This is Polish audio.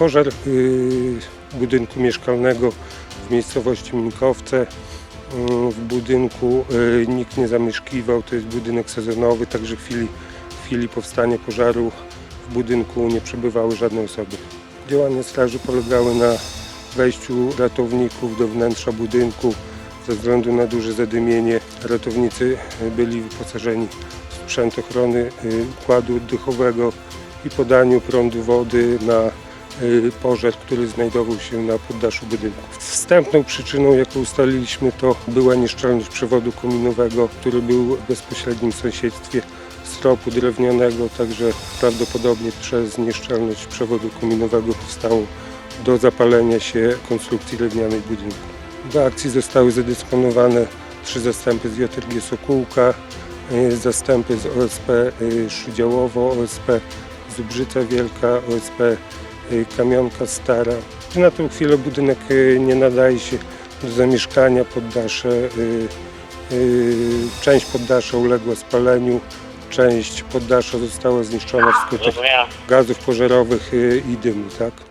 Pożar y, budynku mieszkalnego w miejscowości Minkowce. Y, W budynku y, nikt nie zamieszkiwał, to jest budynek sezonowy, także w chwili, w chwili powstania pożaru w budynku nie przebywały żadne osoby. Działania straży polegały na wejściu ratowników do wnętrza budynku. Ze względu na duże zadymienie ratownicy y, byli wyposażeni w sprzęt ochrony układu oddechowego i podaniu prądu wody na pożar, który znajdował się na poddaszu budynku. Wstępną przyczyną, jaką ustaliliśmy, to była nieszczelność przewodu kominowego, który był w bezpośrednim sąsiedztwie stropu drewnianego, także prawdopodobnie przez nieszczelność przewodu kominowego powstało do zapalenia się konstrukcji drewnianej budynku. Do akcji zostały zadysponowane trzy zastępy z JRG Sokółka, y, zastępy z OSP y, Szydziałowo, OSP Zubrzyca Wielka, OSP y, Kamionka Stara. Na tę chwilę budynek y, nie nadaje się do zamieszkania, poddasze, y, y, część poddasza uległa spaleniu, część poddasza została zniszczona wskutek gazów pożarowych y, i dymu. Tak?